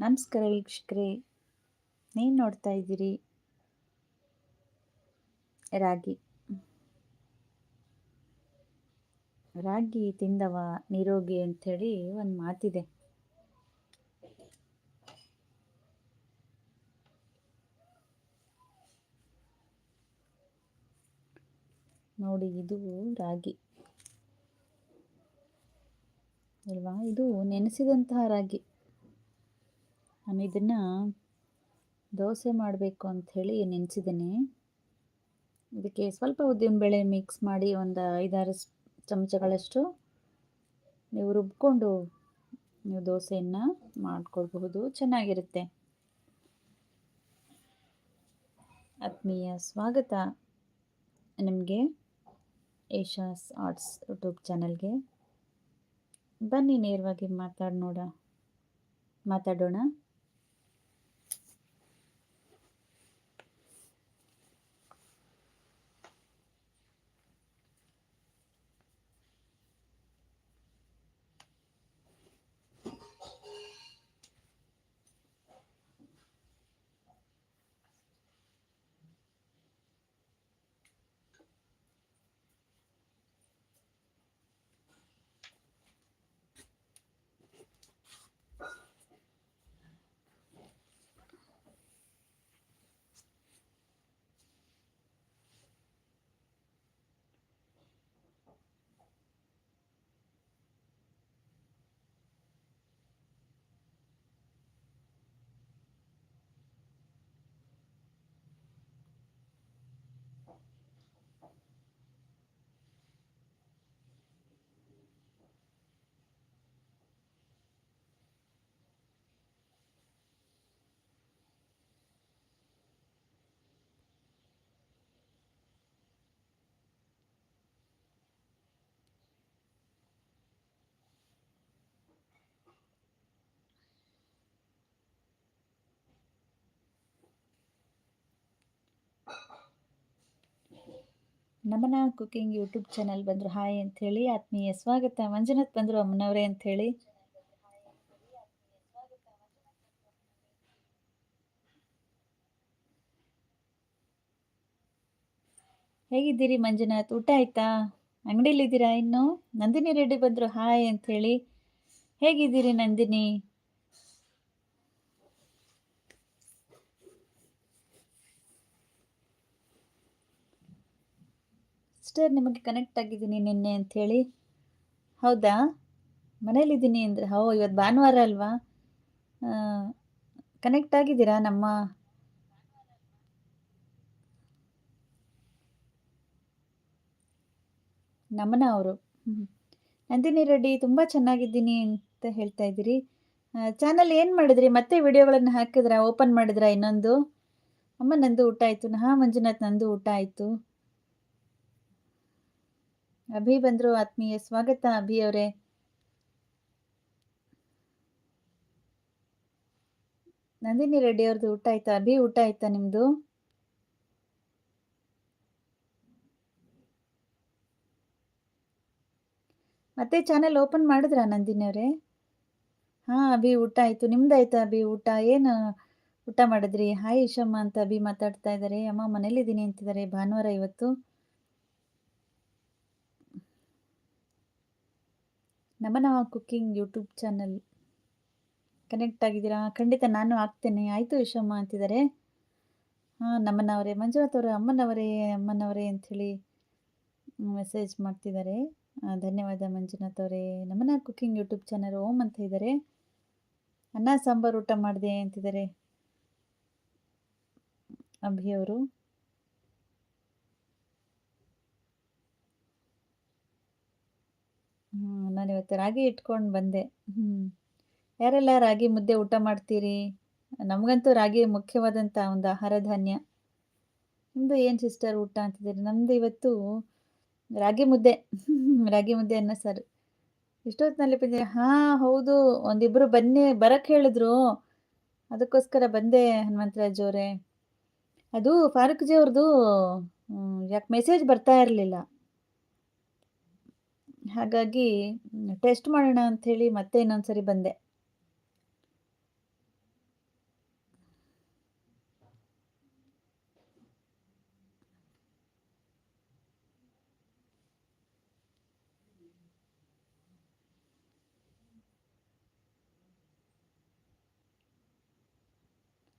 ನಮಸ್ಕಾರ ವೀಕ್ಷಕರೇ, ನೀವು ನೋಡ್ತಾ ಇದ್ದೀರಿ ರಾಗಿ. ರಾಗಿ ತಿಂದವ ನಿರೋಗಿ ಅಂಥೇಳಿ ಒಂದು ಮಾತಿದೆ. ನೋಡಿ, ಇದು ರಾಗಿ. ಅಲ್ವಾ ಇದು ನೆನೆಸಿದಂತಹ ರಾಗಿ. ನಾನು ಇದನ್ನು ದೋಸೆ ಮಾಡಬೇಕು ಅಂಥೇಳಿ ನೆನೆಸಿದ್ದೀನಿ. ಇದಕ್ಕೆ ಸ್ವಲ್ಪ ಉದ್ದಿನಬೇಳೆ ಮಿಕ್ಸ್ ಮಾಡಿ ಒಂದು ಐದಾರು ಚಮಚಗಳಷ್ಟು ನೀವು ರುಬ್ಕೊಂಡು ನೀವು ದೋಸೆಯನ್ನು ಮಾಡಿಕೊಳ್ಬಹುದು. ಚೆನ್ನಾಗಿರುತ್ತೆ. ಆತ್ಮೀಯ ಸ್ವಾಗತ ನಿಮಗೆ ಏಷಾಸ್ ಆರ್ಟ್ಸ್ ಯೂಟ್ಯೂಬ್ ಚಾನಲ್ಗೆ. ಬನ್ನಿ ನೇರವಾಗಿ ಮಾತಾಡಿ, ನೋಡ, ಮಾತಾಡೋಣ. ನಮನ ಕುಕಿಂಗ್ ಯೂಟ್ಯೂಬ್ ಚಾನಲ್ ಬಂದರು. ಹಾಯ್ ಅಂಥೇಳಿ ಆತ್ಮೀಯ ಸ್ವಾಗತ. ಮಂಜುನಾಥ್ ಬಂದರು ಅಮ್ಮನವರೇ ಅಂಥೇಳಿ ಹೇಗಿದ್ದೀರಿ ಮಂಜುನಾಥ್? ಊಟ ಆಯ್ತಾ? ಅಂಗಡಿಲಿದ್ದೀರಾ ಇನ್ನು? ನಂದಿನಿ ರೆಡ್ಡಿ ಬಂದರು. ಹಾಯ್ ಅಂಥೇಳಿ ಹೇಗಿದ್ದೀರಿ ನಂದಿನಿ? ಸಿಸ್ಟರ್ ನಿಮಗೆ ಕನೆಕ್ಟ್ ಆಗಿದ್ದೀನಿ ನಿನ್ನೆ ಅಂಥೇಳಿ ಹೌದಾ? ಮನೇಲಿದ್ದೀನಿ ಅಂದರೆ, ಹೋ, ಇವತ್ತು ಭಾನುವಾರ ಅಲ್ವಾ? ಕನೆಕ್ಟ್ ಆಗಿದ್ದೀರಾ ನಮ್ಮ? ನಮನ ಅವರು. ನಂದಿನಿ ರೆಡ್ಡಿ, ತುಂಬ ಚೆನ್ನಾಗಿದ್ದೀನಿ ಅಂತ ಹೇಳ್ತಾ ಇದ್ದೀರಿ. ಚಾನಲ್ ಏನು ಮಾಡಿದ್ರಿ? ಮತ್ತೆ ವಿಡಿಯೋಗಳನ್ನು ಹಾಕಿದ್ರಾ? ಓಪನ್ ಮಾಡಿದ್ರಾ ಇನ್ನೊಂದು? ಅಮ್ಮ, ನಂದು ಊಟ ಆಯಿತು. ನಹಾ ಮಂಜುನಾಥ್ ನಂದು ಊಟ ಆಯಿತು. ಅಭಿ ಬಂದರು ಆತ್ಮೀಯ, ಸ್ವಾಗತ ಅಭಿ ಅವರೇ. ನಂದಿನಿ ರೆಡ್ಡಿ ಅವ್ರದ್ದು ಊಟ ಆಯ್ತಾ? ಅಭಿ, ಊಟ ಆಯ್ತಾ ನಿಮ್ಮದು ಮತ್ತೆ ಚಾನೆಲ್ ಓಪನ್ ಮಾಡಿದ್ರಾ ನಂದಿನಿ ಅವರೇ? ಹಾಂ, ಅಭಿ ಊಟ ಆಯ್ತು. ನಿಮ್ದು ಆಯ್ತಾ ಅಭಿ ಊಟ? ಏನು ಊಟ ಮಾಡಿದ್ರಿ? ಹಾಯ್ ಇಶಮ್ಮ ಅಂತ ಅಭಿ ಮಾತಾಡ್ತಾ ಇದ್ದಾರೆ ಅಮ್ಮ ಮನೇಲಿದ್ದೀನಿ ಅಂತಿದ್ದಾರೆ ಭಾನುವಾರ ಇವತ್ತು. ನಮನ ಕುಕ್ಕಿಂಗ್ ಯೂಟ್ಯೂಬ್ ಚಾನಲ್ ಕನೆಕ್ಟ್ ಆಗಿದ್ದೀರಾ? ಖಂಡಿತ ನಾನು ಆಗ್ತೇನೆ. ಆಯಿತು ವಿಷಮ್ಮ ಅಂತಿದ್ದಾರೆ. ಹಾಂ, ನಮ್ಮನವರೇ, ಮಂಜುನಾಥ್ ಅವರೇ, ಅಮ್ಮನವರೇ ಅಮ್ಮನವರೇ ಅಂಥೇಳಿ ಮೆಸೇಜ್ ಮಾಡ್ತಿದ್ದಾರೆ. ಧನ್ಯವಾದ ಮಂಜುನಾಥ್ ಅವರೇ. ನಮನ ಕುಕ್ಕಿಂಗ್ ಯೂಟ್ಯೂಬ್ ಚಾನಲ್ ಓಮ್ ಅಂತ ಇದ್ದಾರೆ. ಅನ್ನ, ಸಾಂಬಾರು, ಊಟ ಮಾಡಿದೆ ಅಂತಿದ್ದಾರೆ. ಅಭಿ ಅವರು ಹ್ಞೂ ನಾನು ಇವತ್ತು ರಾಗಿ ಇಟ್ಕೊಂಡು ಬಂದೆ. ಹ್ಞೂ ಯಾರೆಲ್ಲ ರಾಗಿ ಮುದ್ದೆ ಊಟ ಮಾಡ್ತೀರಿ? ನಮಗಂತೂ ರಾಗಿ ಮುಖ್ಯವಾದಂಥ ಒಂದು ಆಹಾರ ಧಾನ್ಯ. ನಿಮ್ಮದು ಏನು ಸಿಸ್ಟರ್ ಊಟ ಅಂತಿದ್ದೀರಿ? ನಮ್ದು ಇವತ್ತು ರಾಗಿ ಮುದ್ದೆ. ರಾಗಿ ಮುದ್ದೆ ಅನ್ನ ಸರ್. ಇಷ್ಟೊತ್ತಿನಲ್ಲಿ ಬಂದೆ ಹಾಂ, ಹೌದು. ಒಂದಿಬ್ಬರು ಬನ್ನಿ ಬರಕ್ಕೆ ಹೇಳಿದ್ರು. ಅದಕ್ಕೋಸ್ಕರ ಬಂದೆ ಹನುಮಂತರಾಜ್ ಅವರೇ. ಅದು ಫಾರೂಕ್ ಜಿ ಅವ್ರದ್ದು ಯಾಕೆ ಮೆಸೇಜ್ ಬರ್ತಾ ಇರಲಿಲ್ಲ. ಹಾಗಾಗಿ, ಟೆಸ್ಟ್ ಮಾಡೋಣ ಹೇಳಿ ಮತ್ತೆ ಇನ್ನೊಂದು ಸರಿ ಬಂದೆ.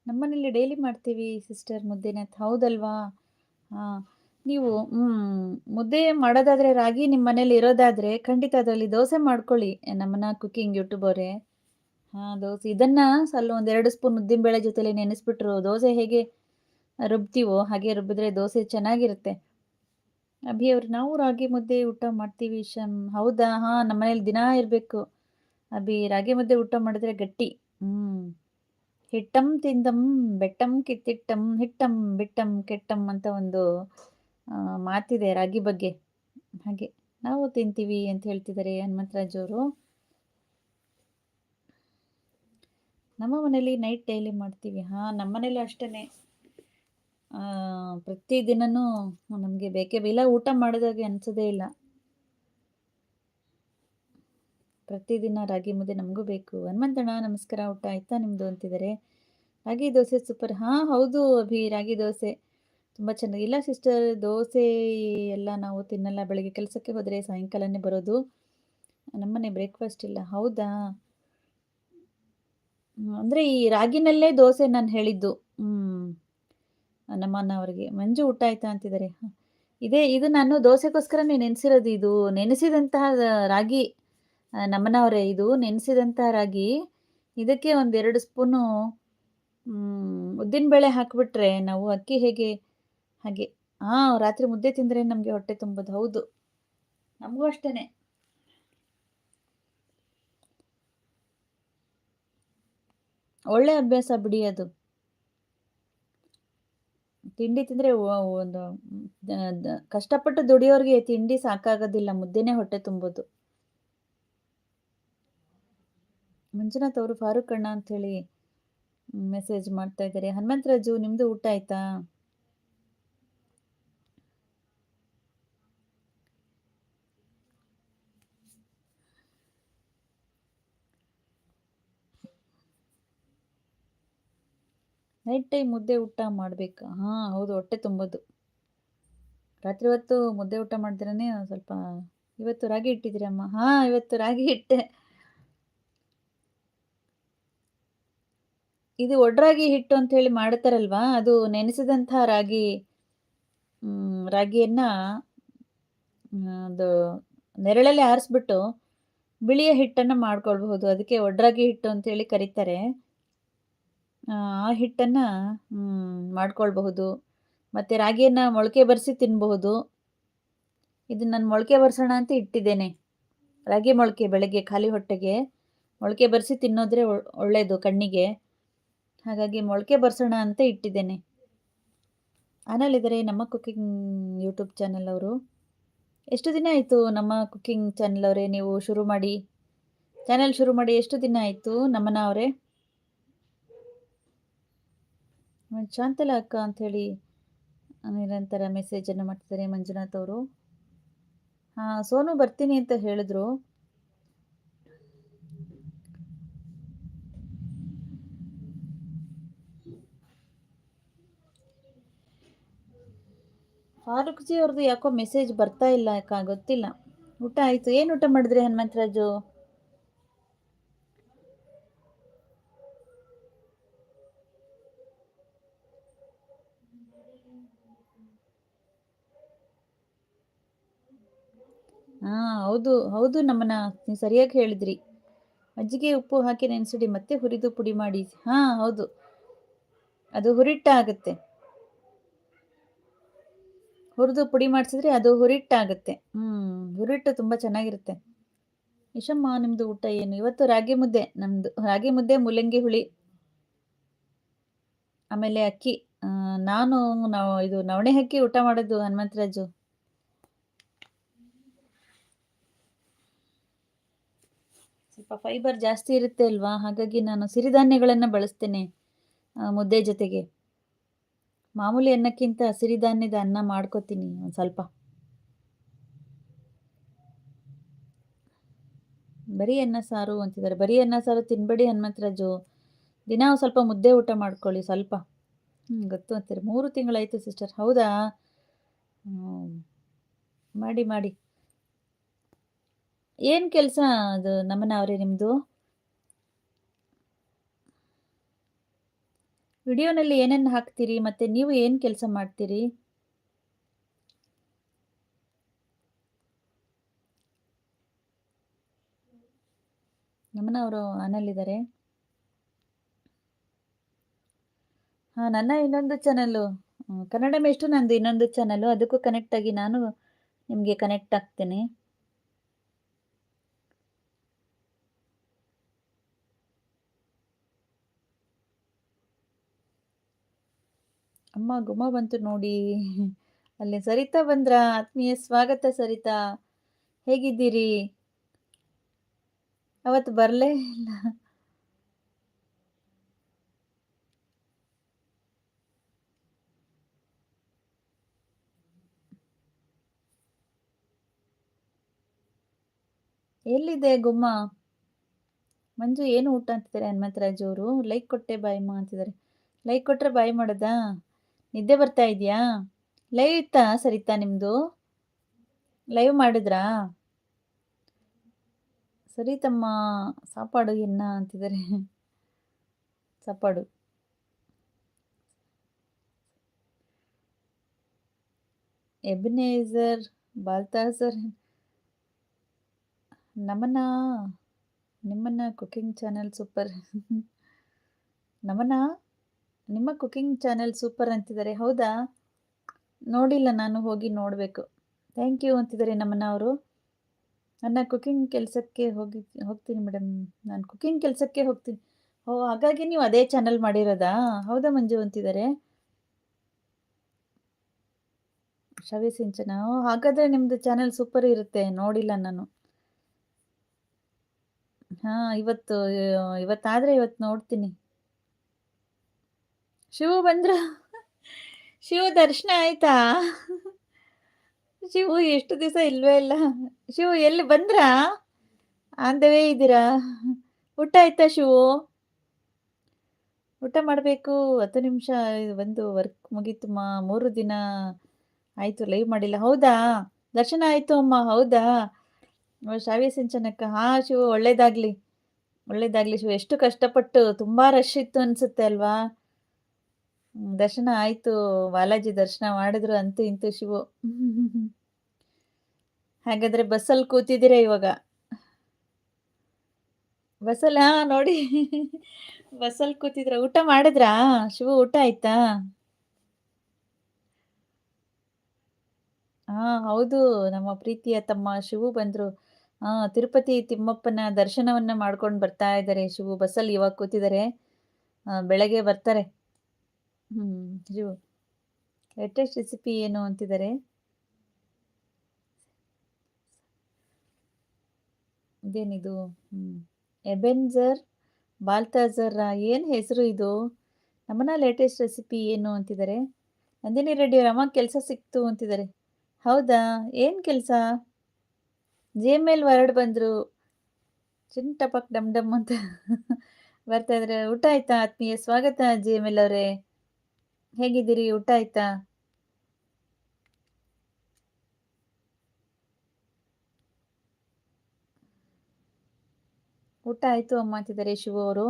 ನಮ್ಮನೇಲಿ ಡೈಲಿ ಮಾಡ್ತೀವಿ, ಸಿಸ್ಟರ್ ಮುದ್ದೆನೇ ಹೌದಲ್ವಾ? ಹಾಂ. ನೀವು ಮುದ್ದೆ ಮಾಡೋದಾದ್ರೆ ರಾಗಿ ನಿಮ್ಮ ಮನೇಲಿ ಇರೋದಾದ್ರೆ ಖಂಡಿತ ಅದರಲ್ಲಿ ದೋಸೆ ಮಾಡ್ಕೊಳ್ಳಿ, ನಮ್ಮನ್ನ ಕುಕ್ಕಿಂಗ್ ಅವ್ರೆ. ಹಾಂ, ದೋಸೆ. ಇದನ್ನು ಸ್ವಲ್ಪ ಒಂದೆರಡು ಸ್ಪೂನ್ ಉದ್ದಿನಬೇಳೆ ಜೊತೆಲಿ ನೆನೆಸ್ಬಿಟ್ರು, ದೋಸೆ ಹೇಗೆ ರುಬ್ತೀವೋ ಹಾಗೆ ರುಬ್ಬಿದ್ರೆ ದೋಸೆ ಚೆನ್ನಾಗಿರುತ್ತೆ. ಅಭಿ ಅವ್ರು, ನಾವು ರಾಗಿ ಮುದ್ದೆ ಊಟ ಮಾಡ್ತೀವಿ, ಶಮ್. ಹೌದಾ? ಹಾಂ ನಮ್ಮ ಮನೇಲಿ ದಿನಾ ಇರಬೇಕು. ಅಭಿ, ರಾಗಿ ಮುದ್ದೆ ಊಟ ಮಾಡಿದ್ರೆ ಗಟ್ಟಿ. ಹ್ಞೂ ಹಿಟ್ಟಂ ತಿಂದಂ, ಬೆಟ್ಟಂ ಕಿತ್ತಿಟ್ಟಂ, ಹಿಟ್ಟಂ ಬಿಟ್ಟಂ ಕೆಟ್ಟಂ ಅಂತ ಒಂದು ಮಾತಿದೆ ರಾಗಿ ಬಗ್ಗೆ. ಹಾಗೆ, ನಾವು ತಿಂತೀವಿ ಅಂತ ಹೇಳ್ತಿದ್ದಾರೆ ಹನುಮಂತರಾಜ್ ಅವರು. ನಮ್ಮ ಮನೇಲಿ ನೈಟ್ ಡೈಲಿ ಮಾಡ್ತೀವಿ. ಹಾಂ, ನಮ್ಮ ಮನೇಲಿ ಅಷ್ಟೇ ಪ್ರತಿದಿನವೂ ನಮಗೆ ಬೇಕೇ ಇಲ್ಲ, ಊಟ ಮಾಡಿದಾಗೆ ಅನಿಸೋದೇ ಇಲ್ಲ. ಪ್ರತಿದಿನ ರಾಗಿ ಮುದ್ದೆ ನಮಗೂ ಬೇಕು. ಹನುಮಂತಣ್ಣ, ನಮಸ್ಕಾರ, ಊಟ ಆಯ್ತಾ ನಿಮ್ಮದು ಅಂತಿದ್ದಾರೆ. ರಾಗಿ ದೋಸೆ ಸೂಪರ್. ಹಾಂ, ಹೌದು ಅಭಿ, ರಾಗಿ ದೋಸೆ. ತುಂಬ ಚೆನ್ನಾಗಿ. ಇಲ್ಲ ಸಿಸ್ಟರ್ ದೋಸೆ ಎಲ್ಲ ನಾವು ತಿನ್ನಲ್ಲ, ಬೆಳಗ್ಗೆ ಕೆಲಸಕ್ಕೆ ಹೋದರೆ ಸಾಯಂಕಾಲನೇ ಬರೋದು. ನಮ್ಮನೆ ಬ್ರೇಕ್ಫಾಸ್ಟ್ ಇಲ್ಲ. ಹೌದಾ? ಅಂದರೆ ಈ ರಾಗಿನಲ್ಲೇ ದೋಸೆ ನಾನು ಹೇಳಿದ್ದು. ಹ್ಞೂ ನಮ್ಮನ್ನ ಅವ್ರಿಗೆ. ಮಂಜು ಊಟ ಆಯ್ತಾ ಅಂತಿದ್ದಾರೆ. ಇದೇ, ಇದು ನಾನು ದೋಸೆಗೋಸ್ಕರನೇ ನೆನೆಸಿರೋದು ಇದು. ನೆನೆಸಿದಂತಹ ರಾಗಿ ನಮ್ಮನವರೇ ಇದು. ನೆನೆಸಿದಂತಹ ರಾಗಿ. ಇದಕ್ಕೆ ಒಂದೆರಡು ಸ್ಪೂನು ಉದ್ದಿನಬೇಳೆ ಹಾಕಿಬಿಟ್ರೆ ನಾವು ಅಕ್ಕಿ ಹೇಗೆ ಹಾಗೆ. ಆ, ರಾತ್ರಿ ಮುದ್ದೆ ತಿಂದ್ರೆ ನಮಗೆ ಹೊಟ್ಟೆ ತುಂಬೋದು. ಹೌದು. ನಮಗೂ ಅಷ್ಟೇನೆ. ಒಳ್ಳೆ ಅಭ್ಯಾಸ ಬಿಡಿ ಅದು. ತಿಂಡಿ ತಿಂದ್ರೆ ಒಂದು ಕಷ್ಟಪಟ್ಟು ದುಡಿಯೋರಿಗೆ ತಿಂಡಿ ಸಾಕಾಗೋದಿಲ್ಲ. ಮುದ್ದೆನೇ ಹೊಟ್ಟೆ ತುಂಬೋದು. ಮಂಜುನಾಥ್ ಅವರು ಫಾರೂಕ್ ಅಣ್ಣ ಹೇಳಿ ಮೆಸೇಜ್ ಮಾಡ್ತಾ ಇದ್ದಾರೆ. ಹನುಮಂತರಾಜು, ನಿಮ್ದು ಊಟ ಆಯ್ತಾ? ನೈಟ್ ಟೈಮ್ ಮುದ್ದೆ ಊಟ ಮಾಡಬೇಕು. ಹಾಂ, ಹೌದು, ಹೊಟ್ಟೆ ತುಂಬೋದು. ರಾತ್ರಿ ಹೊತ್ತು ಮುದ್ದೆ ಊಟ ಮಾಡಿದ್ರೇ ಸ್ವಲ್ಪ ಇವತ್ತು ರಾಗಿ ಇಟ್ಟಿದ್ದೀರಮ್ಮ ಹಾಂ, ಇವತ್ತು ರಾಗಿ ಹಿಟ್ಟೆ ಇದು ಒಡ್ರಾಗಿ ಹಿಟ್ಟು ಅಂತ ಹೇಳಿ ಮಾಡ್ತಾರಲ್ವಾ? ಅದು ನೆನೆಸಿದಂಥ ರಾಗಿ ರಾಗಿಯನ್ನ, ಅದು ನೆರಳಲ್ಲಿ ಆರಿಸ್ಬಿಟ್ಟು ಬಿಳಿಯ ಹಿಟ್ಟನ್ನು ಮಾಡ್ಕೊಳ್ಬಹುದು. ಅದಕ್ಕೆ ಒಡ್ರಾಗಿ ಹಿಟ್ಟು ಅಂತ ಹೇಳಿ ಕರೀತಾರೆ. ಆ ಹಿಟ್ಟನ್ನು ಮಾಡ್ಕೊಳ್ಬಹುದು. ಮತ್ತು ರಾಗಿಯನ್ನು ಮೊಳಕೆ ಬರೆಸಿ ತಿನ್ನಬಹುದು ಇದು ನಾನು ಮೊಳಕೆ ಬರ್ಸೋಣ ಅಂತ ಇಟ್ಟಿದ್ದೇನೆ. ರಾಗಿ ಮೊಳಕೆ ಬೆಳಗ್ಗೆ ಖಾಲಿ ಹೊಟ್ಟೆಗೆ ಮೊಳಕೆ ಬರೆಸಿ ತಿನ್ನೋದ್ರೆ ಒಳ್ಳೆಯದು ಕಣ್ಣಿಗೆ. ಹಾಗಾಗಿ ಮೊಳಕೆ ಬರ್ಸೋಣ ಅಂತ ಇಟ್ಟಿದ್ದೇನೆ. ಇದ್ದಾರೆ ನಮ್ಮ ಕುಕ್ಕಿಂಗ್ ಯೂಟ್ಯೂಬ್ ಚಾನಲ್ ಅವರು. ಎಷ್ಟು ದಿನ ಆಯಿತು ನಮ್ಮ ಕುಕ್ಕಿಂಗ್ ಚಾನಲ್ ಅವರೇ ನೀವು ಶುರು ಮಾಡಿ? ಚಾನಲ್ ಶುರು ಮಾಡಿ ಎಷ್ಟು ದಿನ ಆಯಿತು ನಮ್ಮನ ಅವರೇ? ಶಾಂತಲ ಅಕ್ಕ ಅಂಥೇಳಿ ನಿರಂತರ ಮೆಸೇಜನ್ನು ಮಾಡ್ತಿದ್ದಾರೆ ಮಂಜುನಾಥ್ ಅವರು. ಹಾಂ, ಸೋನು ಬರ್ತೀನಿ ಅಂತ ಹೇಳಿದ್ರು. ಫಾರೂಕ್ ಜಿ ಅವ್ರದ್ದು ಯಾಕೋ ಮೆಸೇಜ್ ಬರ್ತಾ ಇಲ್ಲ ಯಾಕ ಗೊತ್ತಿಲ್ಲ. ಊಟ ಆಯಿತು, ಏನು ಊಟ ಮಾಡಿದ್ರಿ ಹನುಮಂತರಾಜು ಹಾಂ ಹೌದು ಹೌದು ನಮ್ಮನ್ನ ನೀವು ಸರಿಯಾಗಿ ಹೇಳಿದ್ರಿ. ಮಜ್ಜಿಗೆ ಉಪ್ಪು ಹಾಕಿ ನೆನೆಸಿಡಿ, ಮತ್ತೆ ಹುರಿದು ಪುಡಿ ಮಾಡಿ. ಹಾ, ಹೌದು. ಅದು ಹುರಿಟ್ಟ ಆಗುತ್ತೆ ಹುರಿದು ಪುಡಿ ಮಾಡಿಸಿದ್ರೆ ಅದು ಹುರಿಟ್ಟಾಗುತ್ತೆ. ಹ್ಮ್, ಹುರಿಟ್ಟು ತುಂಬಾ ಚೆನ್ನಾಗಿರುತ್ತೆ. ಯಶಮ್ಮ ನಿಮ್ದು ಊಟ ಏನು? ಇವತ್ತು ರಾಗಿ ಮುದ್ದೆ, ನಮ್ದು ರಾಗಿ ಮುದ್ದೆ, ಮುಲ್ಲಂಗಿ ಹುಳಿ, ಆಮೇಲೆ ಅಕ್ಕಿ. ನಾನು ನಾವು, ಇದು ನವಣೆ ಅಕ್ಕಿ ಊಟ ಮಾಡೋದು ಹನುಮಂತರಾಜು. ಫೈಬರ್ ಜಾಸ್ತಿ ಇರುತ್ತೆ ಅಲ್ವಾ? ಹಾಗಾಗಿ ನಾನು ಸಿರಿಧಾನ್ಯಗಳನ್ನು ಬಳಸ್ತೇನೆ ಮುದ್ದೆ ಜೊತೆಗೆ. ಮಾಮೂಲಿ ಅನ್ನಕ್ಕಿಂತ ಸಿರಿಧಾನ್ಯದ ಅನ್ನ ಮಾಡ್ಕೋತೀನಿ ಒಂದು ಸ್ವಲ್ಪ. ಬರೀ ಅನ್ನ, ಸಾರು ಅಂತಿದ್ದಾರೆ. ಬರೀ ಅನ್ನ, ಸಾರು ತಿನ್ಬೇಡಿ ಹನುಮಂತರಾಜು. ದಿನ ಸ್ವಲ್ಪ ಮುದ್ದೆ ಊಟ ಮಾಡ್ಕೊಳ್ಳಿ, ಸ್ವಲ್ಪ. ಹ್ಞೂ ಗೊತ್ತು ಅಂತೀರಿ ಮೂರು ತಿಂಗಳಾಯಿತು ಸಿಸ್ಟರ್. ಹೌದಾ? ಮಾಡಿ ಮಾಡಿ. ಏನು ಕೆಲಸ ಅದು ನಮ್ಮನ ಅವರೇ ನಿಮ್ಮದು ವಿಡಿಯೋನಲ್ಲಿ ಏನೇನು ಹಾಕ್ತೀರಿ? ಮತ್ತೆ ನೀವು ಏನು ಕೆಲಸ ಮಾಡ್ತೀರಿ? ನಮನ ಅವರು ಆನಲ್ಲಿದ್ದಾರೆ. ಹಾಂ, ನನ್ನ ಇನ್ನೊಂದು ಚಾನಲ್ಲು ಕನ್ನಡ ಮೇಷ್ಟು ನಂದು ಇನ್ನೊಂದು ಚಾನಲ್ಲು. ಅದಕ್ಕೂ ಕನೆಕ್ಟ್ ಆಗಿ ನಾನು ನಿಮಗೆ ಕನೆಕ್ಟ್ ಆಗ್ತೇನೆ. ಅಮ್ಮ ಗುಮ್ಮ ಬಂತು ನೋಡಿ. ಅಲ್ಲಿ ಸರಿತಾ ಬಂದ್ರ ಆತ್ಮೀಯ ಸ್ವಾಗತ ಸರಿತಾ. ಹೇಗಿದ್ದೀರಿ? ಅವತ್ತು ಬರಲೇ ಇಲ್ಲ. ಎಲ್ಲಿದೆ ಗುಮ್ಮ? ಮಂಜು ಏನು ಊಟ ಅಂತಿದ್ದಾರೆ ಹನುಮಂತರಾಜು ಅವರು. ಲೈಕ್ ಕೊಟ್ಟೆ ಬಾಯಮ್ಮ ಅಂತಿದ್ದಾರೆ. ಲೈಕ್ ಕೊಟ್ರೆ ಬಾಯ್ ಮಾಡೋದಾ? ನಿದ್ದೆ ಬರ್ತಾ ಇದೆಯಾ? ಲೈವ್ ಇತ್ತಾ ಸರಿತಾ ನಿಮ್ಮದು ಲೈವ್ ಮಾಡಿದ್ರಾ? ಸರಿ ತಮ್ಮ, ಸಾಪಾಡು ಎನ್ನ ಅಂತಿದ್ದಾರೆ. ಸಾಪಾಡು. ಎಬಿನೇಸರ್ ಬಾಲ್ತಾಸರ್ ನಮನ, ನಿಮ್ಮನ್ನ ಕುಕಿಂಗ್ ಚಾನೆಲ್ ಸೂಪರ್. ನಮನ ನಿಮ್ಮ ಕುಕಿಂಗ್ ಚಾನೆಲ್ ಸೂಪರ್ ಅಂತಿದ್ದಾರೆ. ಹೌದಾ? ನೋಡಿಲ್ಲ ನಾನು ಹೋಗಿ ನೋಡಬೇಕು. ಥ್ಯಾಂಕ್ ಯು ಅಂತಿದ್ದಾರೆ ನಮ್ಮನ್ನ ಅವರು. ನನ್ನ ಕುಕಿಂಗ್ ಕೆಲಸಕ್ಕೆ ಹೋಗಿ ಹೋಗ್ತೀನಿ ಮೇಡಮ್. ನಾನು ಕುಕಿಂಗ್ ಕೆಲಸಕ್ಕೆ ಹೋಗ್ತೀನಿ. ಓ ಹಾಗಾಗಿ ನೀವು ಅದೇ ಚಾನಲ್ ಮಾಡಿರೋದಾ? ಹೌದಾ ಮಂಜು ಅಂತಿದ್ದಾರೆ. ಶವಿ ಸಿಂಚನ ಓ ಹಾಗಾದರೆ ನಿಮ್ದು ಚಾನೆಲ್ ಸೂಪರ್ ಇರುತ್ತೆ. ನೋಡಿಲ್ಲ ನಾನು. ಹಾಂ, ಇವತ್ತು ಇವತ್ತಾದರೆ ಇವತ್ತು ನೋಡ್ತೀನಿ. ಶಿವು ಬಂದ್ರಾ? ಶಿವು ದರ್ಶನ ಆಯ್ತಾ? ಶಿವು ಎಷ್ಟು ದಿವಸ ಇಲ್ವೇ ಇಲ್ಲ. ಶಿವು ಎಲ್ಲಿ ಬಂದ್ರಾ? ಆನ್ ದ ವೇ ಇದ್ದೀರಾ? ಊಟ ಆಯ್ತಾ ಶಿವು? ಊಟ ಮಾಡಬೇಕು. 10 ನಿಮಿಷ ಒಂದು ವರ್ಕ್ ಮುಗೀತು ಮಾ ಮೂರು ದಿನ ಆಯ್ತು ಲೈವ್ ಮಾಡಿಲ್ಲ. ಹೌದಾ? ದರ್ಶನ ಆಯ್ತು ಅಮ್ಮ. ಹೌದಾ? ಶಾವಿ ಸಿಂಚನಕ್ಕ. ಹಾಂ, ಶಿವು ಒಳ್ಳೇದಾಗ್ಲಿ. ಒಳ್ಳೇದಾಗ್ಲಿ ಶಿವು. ಎಷ್ಟು ಕಷ್ಟಪಟ್ಟು ತುಂಬಾ ರಶ್ ಇತ್ತು ಅನ್ಸುತ್ತೆ ಅಲ್ವಾ? ದರ್ಶನ ಆಯ್ತು. ಬಾಲಾಜಿ ದರ್ಶನ ಮಾಡಿದ್ರು ಅಂತೂ ಇಂತು ಶಿವು. ಹಾಗಾದ್ರೆ ಬಸ್ಸಲ್ಲಿ ಕೂತಿದ್ದೀರಾ ಇವಾಗ? ಬಸ್ಸಲ್ಲಿ, ಹಾ, ನೋಡಿ ಬಸ್ಸಲ್ಲಿ ಕೂತಿದ್ರ ಊಟ ಮಾಡಿದ್ರಾ? ಶಿವು, ಊಟ ಆಯ್ತಾ? ಹಾ ಹೌದು. ನಮ್ಮ ಪ್ರೀತಿಯ ತಮ್ಮ ಶಿವು ಬಂದ್ರು. ಹಾ ತಿರುಪತಿ ತಿಮ್ಮಪ್ಪನ ದರ್ಶನವನ್ನ ಮಾಡ್ಕೊಂಡು ಬರ್ತಾ ಇದ್ದಾರೆ ಶಿವು. ಬಸ್ಸಲ್ಲಿ ಇವಾಗ ಕೂತಿದ್ದಾರೆ. ಬೆಳಗ್ಗೆ ಬರ್ತಾರೆ. ಶಿವು. ಲೇಟೆಸ್ಟ್ ರೆಸಿಪಿ ಏನು ಅಂತಿದ್ದಾರೆ. ಇದೇನಿದು? ಹ್ಞೂ ಎಬೆನ್ಜರ್, ಬಾಲ್ತಾಜರ್ ಏನು ಹೆಸರು ಇದು? ನಮ್ಮನ ಲೇಟೆಸ್ಟ್ ರೆಸಿಪಿ ಏನು ಅಂತಿದ್ದಾರೆ. ನಂದಿನಿ ರೆಡ್ಡಿ ಅವರಮ್ಮ ಕೆಲಸ ಸಿಕ್ತು ಅಂತಿದ್ದಾರೆ. ಹೌದಾ? ಏನು ಕೆಲಸ? ಜಿಮೇಲ್ ವರ್ಡ್ ಬಂದರು ಚಿನ್ ಟಪಕ್ ಡಮ್ ಡಮ್ ಅಂತ ಬರ್ತಾ ಇದ್ರೆ ಊಟ ಆಯ್ತಾ ಆತ್ಮೀಯ ಸ್ವಾಗತ ಜಿಮೇಲ್ ಅವರೇ. ಹೇಗಿದ್ದೀರಿ? ಊಟ ಆಯ್ತಾ? ಊಟ ಆಯ್ತು ಅಮ್ಮ ಅಂತಿದ್ದಾರೆ ಶಿವ ಅವರು.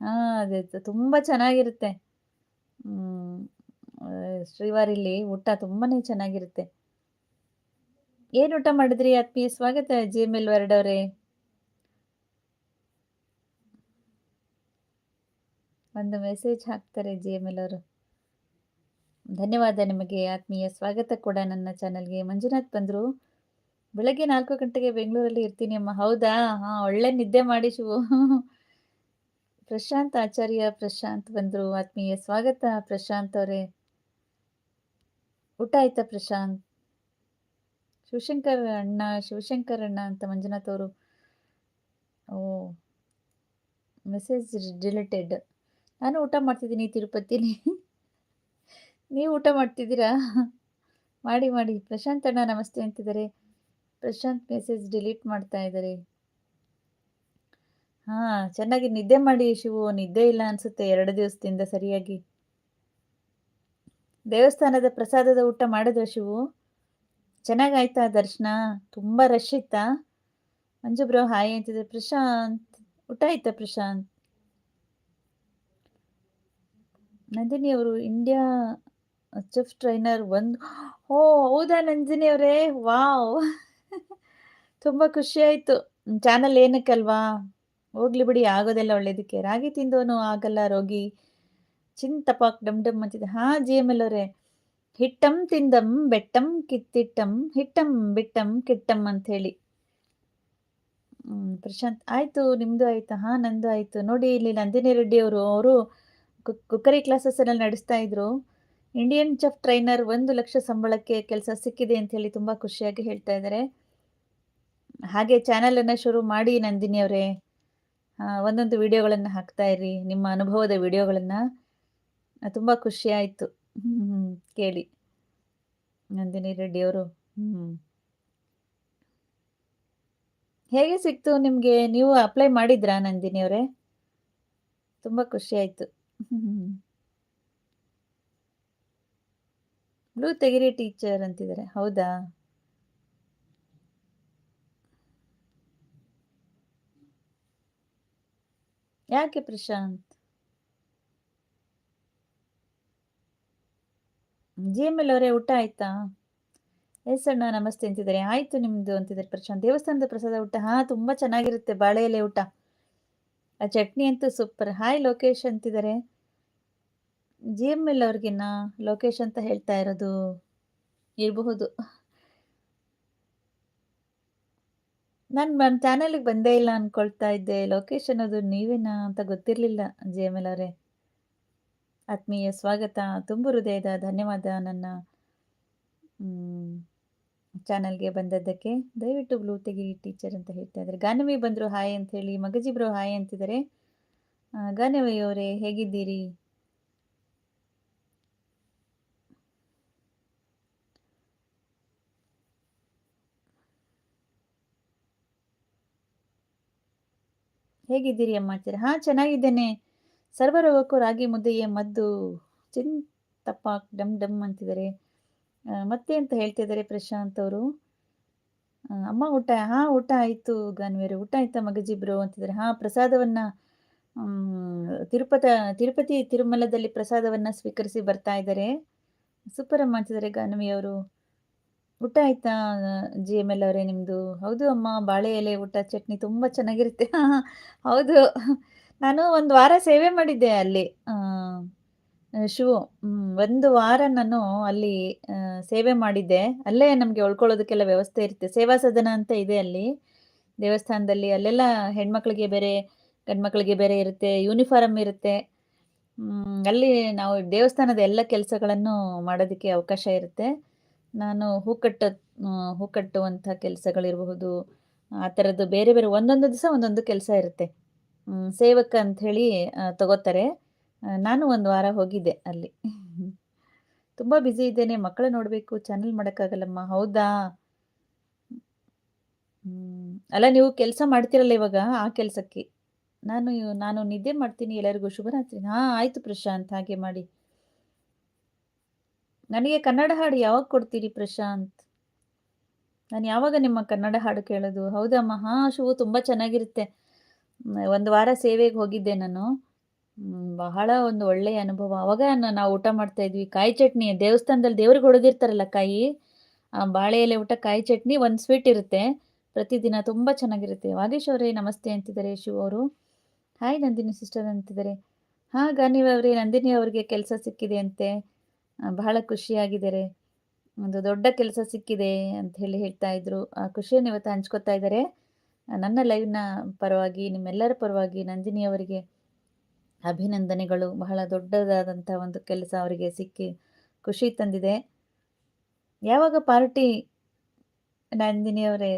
ಹಾ ಅದೇ ತುಂಬಾ ಚೆನ್ನಾಗಿರುತ್ತೆ. ಹ್ಮ್, ಶ್ರೀವಾರಿಲಿ ಊಟ ತುಂಬಾನೇ ಚೆನ್ನಾಗಿರುತ್ತೆ. ಏನ್ ಊಟ ಮಾಡಿದ್ರಿ ಆತ್ಮೀಯ ಸ್ವಾಗತ ಜಿಮೇಲ್ ವರ್ಡ್ ಅವರೇ. ಒಂದು ಮೆಸೇಜ್ ಹಾಕ್ತಾರೆ ಜಿಮೇಲ್ ಅವರು. ಧನ್ಯವಾದ ನಿಮಗೆ ಆತ್ಮೀಯ ಸ್ವಾಗತ ಕೂಡ ನನ್ನ ಚಾನಲ್‌ಗೆ. ಮಂಜುನಾಥ್ ಬಂದರು ಬೆಳಗ್ಗೆ ನಾಲ್ಕು ಗಂಟೆಗೆ ಬೆಂಗಳೂರಲ್ಲಿ ಇರ್ತೀನಿ ಅಮ್ಮ. ಹೌದಾ? ಹಾಂ, ಒಳ್ಳೆ ನಿದ್ದೆ ಮಾಡಿ ಶಿವು. ಪ್ರಶಾಂತ್ ಆಚಾರ್ಯ ಪ್ರಶಾಂತ್ ಬಂದರು ಆತ್ಮೀಯ ಸ್ವಾಗತ ಪ್ರಶಾಂತ್ ಅವರೇ. ಊಟ ಆಯ್ತಾ ಪ್ರಶಾಂತ್? ಶಿವಶಂಕರ್ ಅಣ್ಣ, ಶಿವಶಂಕರ್ ಅಣ್ಣ ಅಂತ ಮಂಜುನಾಥ್ ಅವರು. ಓ ಮೆಸೇಜ್ ಡಿಲೀಟೆಡ್. ನಾನು ಊಟ ಮಾಡ್ತಿದ್ದೀನಿ ತಿರುಪತಿಲಿ. ನೀವು ಊಟ ಮಾಡ್ತಿದ್ದೀರಾ? ಮಾಡಿ, ಮಾಡಿ. ಪ್ರಶಾಂತ್ ಅಣ್ಣ ನಮಸ್ತೆ ಅಂತಿದ್ದಾರೆ. ಪ್ರಶಾಂತ್ ಮೆಸೇಜ್ ಡಿಲೀಟ್ ಮಾಡ್ತಾ ಇದ್ದಾರೆ. ಹಾಂ, ಚೆನ್ನಾಗಿ ನಿದ್ದೆ ಮಾಡಿ ಶಿವು. ನಿದ್ದೆ ಇಲ್ಲ ಅನಿಸುತ್ತೆ ಎರಡು ದಿವಸದಿಂದ ಸರಿಯಾಗಿ. ದೇವಸ್ಥಾನದ ಪ್ರಸಾದದ ಊಟ ಮಾಡಿದ್ರೆ ಶಿವು? ಚೆನ್ನಾಗಾಯ್ತಾ ದರ್ಶನ? ತುಂಬ ರಶ್ ಇತ್ತಾ? ಮಂಜು ಬ್ರೋ ಹಾಯ್ ಅಂತಿದೆ ಪ್ರಶಾಂತ್ ಊಟ ಆಯ್ತಾ ಪ್ರಶಾಂತ್? ನಂದಿನಿ ಅವರು ಇಂಡಿಯಾ ಚೆಫ್ ಟ್ರೈನರ್ ಒಂದು ಓ ಹೌದಾ ನಂದಿನಿ ಅವರೇ? ವಾವ್! ತುಂಬ ಆಯ್ತು ಚಾನಲ್ ಏನಕ್ಕಲ್ವಾ? ಹೋಗ್ಲಿ ಬಿಡಿ ಆಗೋದೆಲ್ಲ ಒಳ್ಳೇದಕ್ಕೆ. ರಾಗಿ ತಿಂದೋನು ಆಗಲ್ಲ ರೋಗಿ. ಚಿನ್ ಡಮ್ ಡಮ್ ಅಂತಿದೆ. ಹಾಂ, ಎಲ್ ಅವರೇ. ಹಿಟ್ಟಂ ತಿಂದಂ ಬೆಟ್ಟಂ ಕಿತ್ತಿಟ್ಟಂ ಹಿಟ್ಟಂ ಬಿಟ್ಟಂ ಕಿಟ್ಟಂ ಅಂತ ಹೇಳಿ. ಪ್ರಶಾಂತ್ ಆಯ್ತು. ನಿಮ್ದು ಆಯ್ತಾ? ಹಾಂ, ನಂದು ಆಯ್ತು. ನೋಡಿ ಇಲ್ಲಿ ನಂದಿನಿ ರೆಡ್ಡಿ ಅವರು, ಅವರು ಕುಕ್ಕರಿ ಕ್ಲಾಸಸ್ ಎಲ್ಲ ನಡೆಸ್ತಾ ಇದ್ರು. ಇಂಡಿಯನ್ ಚೆಫ್ ಟ್ರೈನರ್ ಒಂದು ಲಕ್ಷ ಸಂಬಳಕ್ಕೆ ಕೆಲಸ ಸಿಕ್ಕಿದೆ ಅಂತ ಹೇಳಿ ತುಂಬಾ ಖುಷಿಯಾಗಿ ಹೇಳ್ತಾ ಇದ್ದಾರೆ. ಹಾಗೆ ಚಾನೆಲ್ ಅನ್ನ ಶುರು ಮಾಡಿ ನಂದಿನಿ ಅವರೇ. ಒಂದೊಂದು ವಿಡಿಯೋಗಳನ್ನ ಹಾಕ್ತಾ ಇರಿ. ನಿಮ್ಮ ಅನುಭವದ ವಿಡಿಯೋಗಳನ್ನ. ತುಂಬಾ ಖುಷಿ ಆಯ್ತು. ಕೇಳಿ. ನಂದಿನಿ ರೆಡ್ಡಿ ಅವರು. ಹೇಗೆ ಸಿಕ್ತು ನಿಮ್ಗೆ? ನೀವು ಅಪ್ಲೈ ಮಾಡಿದ್ರಾ ನಂದಿನಿ ಅವರೇ? ತುಂಬಾ ಖುಷಿ ಆಯ್ತು. ಬ್ಲೂ ತೆಗಿರಿ ಟೀಚರ್ ಅಂತಿದ್ದಾರೆ. ಹೌದಾ? ಯಾಕೆ ಪ್ರಶಾಂತ್? ಜಿ.ಎಂ.ಎಲ್ ಅವರೇ ಊಟ ಆಯ್ತಾ? ಎಸ್ ಅಣ್ಣ, ನಮಸ್ತೆ ಅಂತಿದ್ದಾರೆ. ಆಯ್ತು ನಿಮ್ದು ಅಂತಿದ್ದಾರೆ ಪ್ರಶಾಂತ್. ದೇವಸ್ಥಾನದ ಪ್ರಸಾದ ಊಟ ಹಾ, ತುಂಬಾ ಚೆನ್ನಾಗಿರುತ್ತೆ ಬಾಳೆ ಎಲೆ ಊಟ. ಆ ಚಟ್ನಿ ಅಂತೂ ಸೂಪರ್. ಹಾಯ್ ಲೋಕೇಶ್ ಅಂತಿದ್ದಾರೆ. ಜಿ.ಎಂ.ಎಲ್ ಅವ್ರಿಗಿನ್ನ ಲೋಕೇಶ್ ಅಂತ ಹೇಳ್ತಾ ಇರೋದು? ಇರಬಹುದು. ನಾನು ನನ್ನ ಚಾನಲ್ಗೆ ಬಂದೇ ಇಲ್ಲ ಅಂದ್ಕೊಳ್ತಾ ಇದ್ದೆ. ಲೋಕೇಶ್ ಅನ್ನೋದು ನೀವೇನಾ ಅಂತ ಗೊತ್ತಿರಲಿಲ್ಲ ಜಿ ಎಂ ಎಲ್ ಅವರೇ. ಆತ್ಮೀಯ ಸ್ವಾಗತ. ತುಂಬ ಹೃದಯದ ಧನ್ಯವಾದ ನನ್ನ ಚಾನಲ್ಗೆ ಬಂದದ್ದಕ್ಕೆ. ದಯವಿಟ್ಟು ಬ್ಲೂ ತೆಗಿರಿ ಟೀಚರ್ ಅಂತ ಹೇಳ್ತಾ ಇದ್ದಾರೆ. ಗಾನವಿ ಬಂದರು ಹಾಯ್ ಅಂತ ಹೇಳಿ. ಮಗಜಿ ಬ್ರೋ ಹಾಯ್ ಅಂತಿದ್ದಾರೆ. ಗಾನವಿ ಅವರೇ ಹೇಗಿದ್ದೀರಿ? ಹೇಗಿದ್ದೀರಿ ಅಮ್ಮಾಚಾರ್ಯ? ಹಾಂ, ಚೆನ್ನಾಗಿದ್ದೇನೆ. ಸರ್ವರೋಗಕ್ಕೂ ರಾಗಿ ಮುದ್ದೆಯೇ ಮದ್ದು. ಚಿನ್ ತಪ್ಪ ಡಮ್ ಡಮ್ ಅಂತಿದ್ದಾರೆ. ಮತ್ತೆ ಅಂತ ಹೇಳ್ತಿದ್ದಾರೆ ಪ್ರಶಾಂತ್ ಅವರು. ಅಮ್ಮ ಊಟ ಹಾಂ, ಊಟ ಆಯ್ತು ಗಾನ್ವೇರು ಊಟ ಆಯ್ತಾ ಮಗಜಿ ಬ್ರೋ ಅಂತಿದ್ದಾರೆ. ಹಾಂ, ಪ್ರಸಾದವನ್ನ ತಿರುಪತ ತಿರುಪತಿ ತಿರುಮಲದಲ್ಲಿ ಪ್ರಸಾದವನ್ನ ಸ್ವೀಕರಿಸಿ ಬರ್ತಾ ಇದ್ದಾರೆ. ಸೂಪರ್ ಅಮ್ಮ ಅಂತಿದ್ದಾರೆ ಗಾನವಿ ಅವರು. ಊಟ ಆಯ್ತಾ ಎಲ್ ಅವರೇ ನಿಮ್ದು? ಹೌದು ಅಮ್ಮ ಬಾಳೆ ಎಲೆ ಊಟ ಚಟ್ನಿ ತುಂಬಾ ಚೆನ್ನಾಗಿರುತ್ತೆ. ಹೌದು. ನಾನು ಒಂದು ವಾರ ಸೇವೆ ಮಾಡಿದ್ದೆ ಅಲ್ಲಿ. ಶಿವು ಒಂದು ವಾರ ನಾನು ಅಲ್ಲಿ ಸೇವೆ ಮಾಡಿದ್ದೆ. ಅಲ್ಲೇ ನಮಗೆ ಉಳ್ಕೊಳ್ಳೋದಕ್ಕೆಲ್ಲ ವ್ಯವಸ್ಥೆ ಇರುತ್ತೆ. ಸೇವಾ ಸದನ ಅಂತ ಇದೆ ಅಲ್ಲಿ ದೇವಸ್ಥಾನದಲ್ಲಿ. ಅಲ್ಲೆಲ್ಲ ಹೆಣ್ಮಕ್ಳಿಗೆ ಬೇರೆ, ಗಂಡ್ಮಕ್ಳಿಗೆ ಬೇರೆ ಇರುತ್ತೆ. ಯೂನಿಫಾರ್ಮ್ ಇರುತ್ತೆ. ಅಲ್ಲಿ ನಾವು ದೇವಸ್ಥಾನದ ಎಲ್ಲ ಕೆಲಸಗಳನ್ನು ಮಾಡೋದಕ್ಕೆ ಅವಕಾಶ ಇರುತ್ತೆ. ನಾನು ಹೂ ಕಟ್ಟ ಆ, ಹೂ ಕಟ್ಟುವಂಥ ಕೆಲಸಗಳಿರಬಹುದು. ಆ ಥರದ್ದು ಬೇರೆ ಬೇರೆ ಒಂದೊಂದು ದಿವಸ ಒಂದೊಂದು ಕೆಲಸ ಇರುತ್ತೆ. ಸೇವಕ ಅಂತ ಹೇಳಿ ತಗೋತಾರೆ. ನಾನು ಒಂದು ವಾರ ಹೋಗಿದ್ದೆ ಅಲ್ಲಿ. ತುಂಬ ಬ್ಯುಸಿ ಇದ್ದೇನೆ. ಮಕ್ಕಳು ನೋಡಬೇಕು ಚಾನಲ್ ಮಾಡೋಕ್ಕಾಗಲ್ಲಮ್ಮ ಹೌದಾ? ಅಲ್ಲ ನೀವು ಕೆಲಸ ಮಾಡ್ತಿರಲ್ಲ ಇವಾಗ ಆ ಕೆಲಸಕ್ಕೆ. ನಾನು ನಾನು ನಿದ್ದೆ ಮಾಡ್ತೀನಿ. ಎಲ್ಲರಿಗೂ ಶುಭರಾತ್ರಿ. ಹಾಂ, ಆಯ್ತು ಪ್ರಶಾಂತ್ ಹಾಗೆ ಮಾಡಿ. ನನಗೆ ಕನ್ನಡ ಹಾಡು ಯಾವಾಗ ಕೊಡ್ತೀರಿ ಪ್ರಶಾಂತ್? ನಾನು ಯಾವಾಗ ನಿಮ್ಮ ಕನ್ನಡ ಹಾಡು ಕೇಳೋದು? ಹೌದಮ್ಮ. ಹಾಂ, ಶೂ ತುಂಬಾ ಚೆನ್ನಾಗಿರುತ್ತೆ. ಒಂದು ವಾರ ಸೇವೆಗೆ ಹೋಗಿದ್ದೆ ನಾನು. ಬಹಳ ಒಂದು ಒಳ್ಳೆಯ ಅನುಭವ. ಅವಾಗ ನಾವು ಊಟ ಮಾಡ್ತಾ ಇದ್ವಿ. ಕಾಯಿ ಚಟ್ನಿ ದೇವಸ್ಥಾನದಲ್ಲಿ ದೇವ್ರಿಗೆ ಹೊಡೆದಿರ್ತಾರಲ್ಲ ಕಾಯಿ, ಬಾಳೆ ಎಲೆ ಊಟ ಕಾಯಿ ಚಟ್ನಿ, ಒಂದು ಸ್ವೀಟ್ ಇರುತ್ತೆ. ಪ್ರತಿದಿನ ತುಂಬಾ ಚೆನ್ನಾಗಿರುತ್ತೆ. ವಾಗೇಶ್ ಅವರೇ ನಮಸ್ತೆ ಅಂತಿದ್ದಾರೆ ಶಿವ ಅವರು. ಹಾಯ್ ನಂದಿನಿ ಸಿಸ್ಟರ್ ಅಂತಿದ್ದಾರೆ. ಹಾಂ, ನೀವು ಅವರೇ ನಂದಿನಿ ಅವರಿಗೆ ಕೆಲಸ ಸಿಕ್ಕಿದೆ ಅಂತೆ. ಬಹಳ ಖುಷಿಯಾಗಿದ್ದಾರೆ. ಒಂದು ದೊಡ್ಡ ಕೆಲಸ ಸಿಕ್ಕಿದೆ ಅಂತ ಹೇಳಿ ಹೇಳ್ತಾ ಇದ್ರು. ಆ ಖುಷಿಯನ್ನು ಇವತ್ತು ಹಂಚ್ಕೋತಾ ಇದ್ದಾರೆ. ನನ್ನ ಲೈವ್‌ನ ಪರವಾಗಿ, ನಿಮ್ಮೆಲ್ಲರ ಪರವಾಗಿ ನಂದಿನಿ ಅವರಿಗೆ ಅಭಿನಂದನೆಗಳು. ಬಹಳ ದೊಡ್ಡದಾದಂಥ ಒಂದು ಕೆಲಸ ಅವರಿಗೆ ಸಿಕ್ಕಿ ಖುಷಿ ತಂದಿದೆ. ಯಾವಾಗ ಪಾರ್ಟಿ ನಂದಿನಿ ಅವರೇ?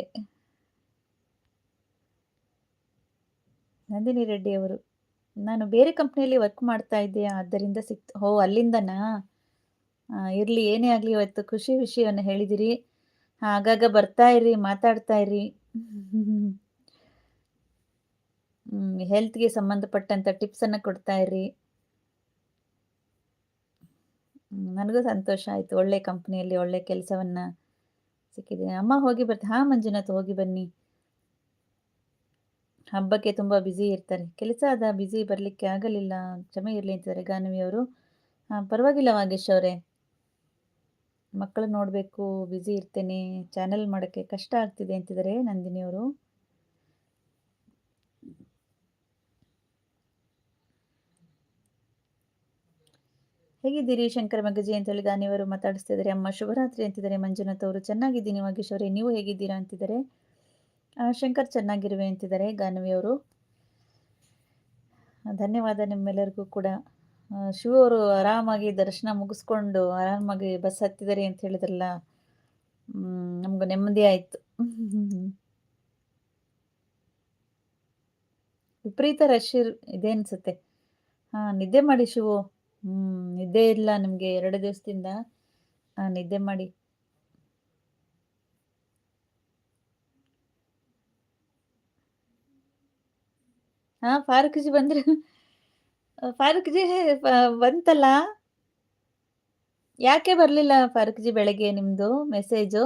ನಂದಿನಿ ರೆಡ್ಡಿ ಅವರು. ನಾನು ಬೇರೆ ಕಂಪ್ನಿಯಲ್ಲಿ ವರ್ಕ್ ಮಾಡ್ತಾ ಇದ್ದೆ, ಆದ್ದರಿಂದ ಸಿಕ್ತು. ಹೋ ಅಲ್ಲಿಂದನಾ? ಇರ್ಲಿ ಏನೇ ಆಗ್ಲಿ ಇವತ್ತು ಖುಷಿ ವಿಷಯವನ್ನ ಹೇಳಿದಿರಿ. ಆಗಾಗ ಬರ್ತಾ ಇರಿ, ಮಾತಾಡ್ತಾ ಇರಿ. ಹ್ಮ್, ಹೆಲ್ತ್‌ಗೆ ಸಂಬಂಧಪಟ್ಟಂತ ಟಿಪ್ಸ್ ಅನ್ನ ಕೊಡ್ತಾ ಇರಿ. ನನಗೂ ಸಂತೋಷ ಆಯ್ತು. ಒಳ್ಳೆ ಕಂಪ್ನಿಯಲ್ಲಿ ಒಳ್ಳೆ ಕೆಲಸವನ್ನ ಸಿಕ್ಕಿದೆ. ಅಮ್ಮ ಹೋಗಿ ಬರ್ತಾ ಹಾ ಮಂಜುನಾಥ್ ಹೋಗಿ ಬನ್ನಿ. ಹಬ್ಬಕ್ಕೆ ತುಂಬಾ ಬ್ಯುಸಿ ಇರ್ತಾರೆ. ಕೆಲಸ ಅದ ಬ್ಯುಸಿ ಬರ್ಲಿಕ್ಕೆ ಆಗಲಿಲ್ಲ. ಕ್ಷಮೆ ಇರ್ಲಿ ಅಂತಿದ್ದಾರೆ ಗಾನವಿ ಅವರು. ಹಾಂ, ಪರವಾಗಿಲ್ಲ ವಾಗೇಶ್ ಅವರೇ. ಮಕ್ಕಳು ನೋಡಬೇಕು, ಬ್ಯುಸಿ ಇರ್ತೇನೆ, ಚಾನೆಲ್ ಮಾಡೋಕ್ಕೆ ಕಷ್ಟ ಆಗ್ತಿದೆ ಅಂತಿದ್ದಾರೆ ನಂದಿನಿ ಅವರು. ಹೇಗಿದ್ದೀರಿ ಶಂಕರ ಮಗಜಿ ಅಂತೇಳಿ ದಾನಿಯವರು ಮಾತಾಡಿಸ್ತಿದ್ದಾರೆ. ಅಮ್ಮ ಶುಭರಾತ್ರಿ ಅಂತಿದ್ದಾರೆ ಮಂಜುನಾಥ್ ಅವರು. ಚೆನ್ನಾಗಿದ್ದೀನಿ ವಾಗೇಶ್ ಅವರೇ, ನೀವು ಹೇಗಿದ್ದೀರಾ ಅಂತಿದ್ದಾರೆ. ಶಂಕರ್ ಚೆನ್ನಾಗಿರುವೆ ಅಂತಿದ್ದಾರೆ ಗಾನವಿ ಅವರು. ಧನ್ಯವಾದ ನಿಮ್ಮೆಲ್ಲರಿಗೂ ಕೂಡ. ಶಿವು ಅವರು ಆರಾಮಾಗಿ ದರ್ಶನ ಮುಗಿಸ್ಕೊಂಡು ಆರಾಮಾಗಿ ಬಸ್ ಹತ್ತಿದ್ದಾರೆ ಅಂತ ಹೇಳಿದ್ರಲ್ಲ. ನಮ್ಗೂ ನೆಮ್ಮದಿ ಆಯ್ತು. ವಿಪರೀತ ರಶ್ ಇದೆ ಅನ್ಸುತ್ತೆ. ಹಾ, ನಿದ್ದೆ ಮಾಡಿ ಶಿವು. ಹ್ಮ್, ನಿದ್ದೆ ಇಲ್ಲ ನಿಮ್ಗೆ ಎರಡು ದಿವಸದಿಂದ. ಆ, ನಿದ್ದೆ ಮಾಡಿ. ಹಾ, ಪಾರ್ಕ್ ಜಿ ಬಂದ್ರು. ಫಾರೂಕ್ ಜಿ ಬಂತಲ್ಲ? ಯಾಕೆ ಬರಲಿಲ್ಲ ಫಾರೂಕ್ ಜಿ ಬೆಳಗ್ಗೆ ನಿಮ್ಮದು ಮೆಸೇಜು?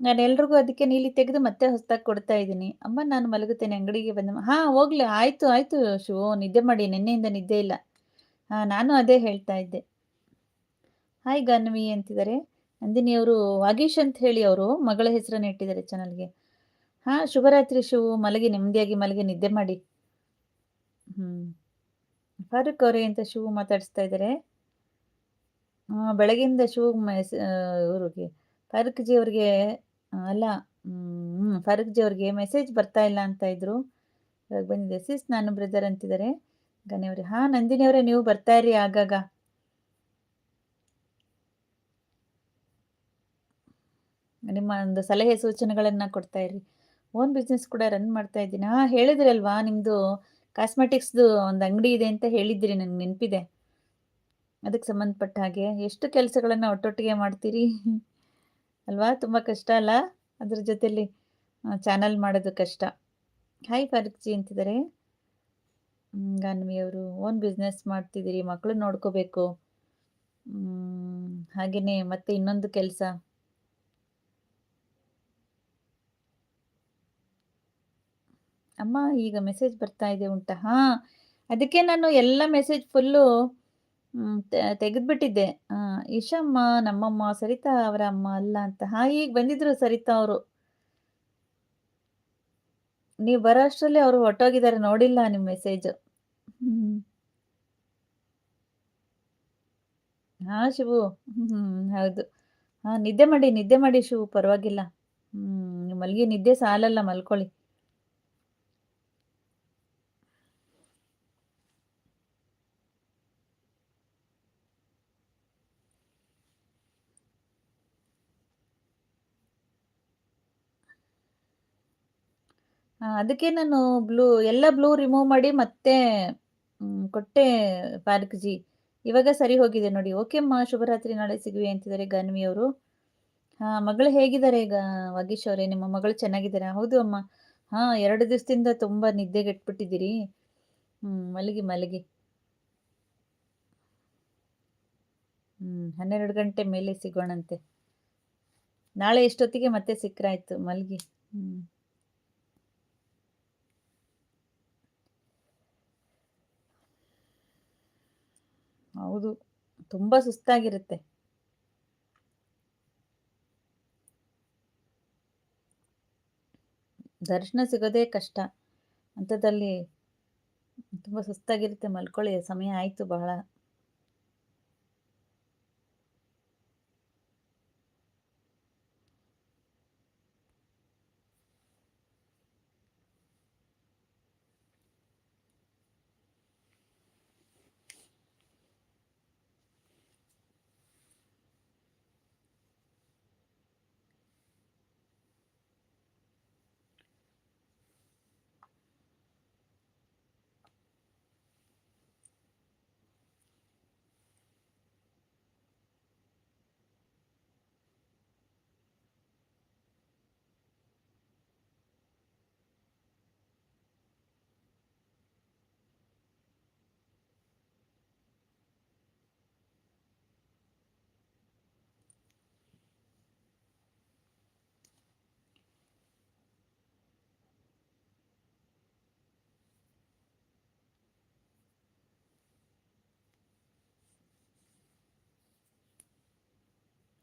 ನಾನು ಎಲ್ರಿಗೂ ಅದಕ್ಕೆ ನೀಲಿ ತೆಗೆದು ಮತ್ತೆ ಹೊಸದಾಗಿ ಕೊಡ್ತಾ ಇದ್ದೀನಿ. ಅಮ್ಮ ನಾನು ಮಲಗುತ್ತೇನೆ ಅಂಗಡಿಗೆ ಬಂದ ಹಾ, ಹೋಗ್ಲಿ ಆಯ್ತು, ಆಯಿತು ಶಿವು ನಿದ್ದೆ ಮಾಡಿ ನಿನ್ನೆಯಿಂದ ನಿದ್ದೆ ಇಲ್ಲ. ಹಾಂ ನಾನು ಅದೇ ಹೇಳ್ತಾ ಇದ್ದೆ. ಹಾಯ್ ಗಾನ್ವಿ ಅಂತಿದ್ದಾರೆ. ನಂದಿನಿ ಅವರು ವಾಗೀಶ್ ಅಂತ ಹೇಳಿ ಅವರು ಮಗಳ ಹೆಸರನ್ನು ಇಟ್ಟಿದ್ದಾರೆ ಚಾನಲ್‌ಗೆ. ಹಾ, ಶುಭರಾತ್ರಿ ಶಿವು. ಮಲಗಿ ನೆಮ್ಮದಿಯಾಗಿ ಮಲಗಿ ನಿದ್ದೆ ಮಾಡಿ. ಹ್ಮ್. ಫಾರೂಕ್ ಅವರೇ ಅಂತ ಶಿವು ಮಾತಾಡಿಸ್ತಾ ಇದ್ದಾರೆ. ಬೆಳಗಿಂದ ಶಿವು ಮೆಸ್ ಇವ್ರಿಗೆ ಫಾರೂಕ್ ಜಿ ಅವ್ರಿಗೆ ಅಲ್ಲ ಹ್ಮ್, ಫಾರೂಕ್ ಜಿ ಅವ್ರಿಗೆ ಮೆಸೇಜ್ ಬರ್ತಾ ಇಲ್ಲ ಅಂತ ಇದ್ರು. ಇವಾಗ ಬಂದಿದೆ. ಸಿಸ್ ನಾನು ಬ್ರದರ್ ಅಂತಿದ್ದಾರೆ ಗನಿ ಅವರೇ. ಹಾ, ನಂದಿನಿ ಅವರೇ ನೀವು ಬರ್ತಾ ಇರಿ ಆಗಾಗ. ನಿಮ್ಮ ಒಂದು ಸಲಹೆ ಸೂಚನೆಗಳನ್ನ ಕೊಡ್ತಾ ಇರಿ. ಓನ್ ಬಿಸ್ನೆಸ್ ಕೂಡ ರನ್ ಮಾಡ್ತಾ ಇದ್ದೀನಿ. ಹಾ, ಹೇಳಿದ್ರಲ್ವಾ ನಿಮ್ದು ಕಾಸ್ಮೆಟಿಕ್ಸ್‌ದು ಒಂದು ಅಂಗಡಿ ಇದೆ ಅಂತ ಹೇಳಿದ್ರಿ ನನಗೆ ನೆನಪಿದೆ. ಅದಕ್ಕೆ ಸಂಬಂಧಪಟ್ಟ ಹಾಗೆ ಎಷ್ಟು ಕೆಲಸಗಳನ್ನು ಒಟ್ಟೊಟ್ಟಿಗೆ ಮಾಡ್ತೀರಿ ಅಲ್ವಾ? ತುಂಬ ಕಷ್ಟ ಅಲ್ಲ? ಅದ್ರ ಜೊತೆಲಿ ಚಾನಲ್ ಮಾಡೋದು ಕಷ್ಟ. ಹಾಯ್ ಫಾರೂಕ್ ಜಿ ಅಂತಿದ್ದಾರೆ. ಗಾನ್ವಿಯವರು ಓನ್ ಬಿಸ್ನೆಸ್ ಮಾಡ್ತಿದ್ದೀರಿ, ಮಕ್ಕಳು ನೋಡ್ಕೋಬೇಕು. ಹಾಗೆಯೇ ಮತ್ತೆ ಇನ್ನೊಂದು ಕೆಲಸ. ಅಮ್ಮ ಈಗ ಮೆಸೇಜ್ ಬರ್ತಾ ಇದೆ ಉಂಟಾ? ಹಾ, ಅದಕ್ಕೆ ನಾನು ಎಲ್ಲ ಮೆಸೇಜ್ ಫುಲ್ಲು ತೆಗೆದ್ಬಿಟ್ಟಿದ್ದೆ. ಆ, ಈಶಮ್ಮ ನಮ್ಮಮ್ಮ, ಸರಿತಾ ಅವರ ಅಮ್ಮ ಅಲ್ಲ ಅಂತ. ಹಾ, ಈಗ ಬಂದಿದ್ರು ಸರಿತಾ ಅವರು. ನೀವು ಬರೋ ಅಷ್ಟರಲ್ಲಿ ಅವರು ಹೊಟ್ಟೋಗಿದ್ದಾರೆ ನೋಡಿಲ್ಲ ನಿಮ್ಮ ಮೆಸೇಜ್. ಹಾ, ಶಿವು. ಹ್ಮ್, ಹೌದು. ಹಾ, ನಿದ್ದೆ ಮಾಡಿ, ನಿದ್ದೆ ಮಾಡಿ ಶಿವು ಪರವಾಗಿಲ್ಲ. ಹ್ಮ್, ಮಲಗಿ ನಿದ್ದೆ ಸಾಲಲ್ಲ ಮಲ್ಕೊಳ್ಳಿ. ಅದಕ್ಕೆ ನಾನು ಬ್ಲೂ ಎಲ್ಲ ಬ್ಲೂ ರಿಮೂವ್ ಮಾಡಿ ಮತ್ತೆ ಕೊಟ್ಟೆ ಪಾರ್ಕ್ ಜಿ. ಇವಾಗ ಸರಿ ಹೋಗಿದೆ ನೋಡಿ. ಓಕೆ ಅಮ್ಮ ಶುಭರಾತ್ರಿ ನಾಳೆ ಸಿಗುವೆ ಅಂತಿದ್ದಾರೆ ಗನ್ವಿ ಅವರು. ಹಾ, ಮಗಳು ಹೇಗಿದ್ದಾರೆ ಈಗ ವಾಗೀಶ್ ಅವರೇ? ನಿಮ್ಮ ಮಗಳು ಚೆನ್ನಾಗಿದ್ದಾರೆ ಹೌದು ಅಮ್ಮ. ಹಾ, ಎರಡು ದಿವಸದಿಂದ ತುಂಬಾ ನಿದ್ದೆಗೆಟ್ಬಿಟ್ಟಿದ್ದೀರಿ. ಹ್ಮ್, ಮಲಗಿ, ಮಲಗಿ. ಹ್ಮ್, 12 ಗಂಟೆ ಮೇಲೆ ಸಿಗೋಣಂತೆ. ನಾಳೆ ಎಷ್ಟೊತ್ತಿಗೆ ಮತ್ತೆ ಸಿಕ್ಕರಾಯ್ತು ಮಲಗಿ. ಹ್ಮ್. ಹೌದು. ತುಂಬಾ ಸುಸ್ತಾಗಿರುತ್ತೆ. ದರ್ಶನ ಸಿಗೋದೇ ಕಷ್ಟ. ಅಂಥದ್ದಲ್ಲಿ ತುಂಬ ಸುಸ್ತಾಗಿರುತ್ತೆ ಮಲ್ಕೊಳ್ಳಿ ಸಮಯ ಆಯಿತು ಬಹಳ.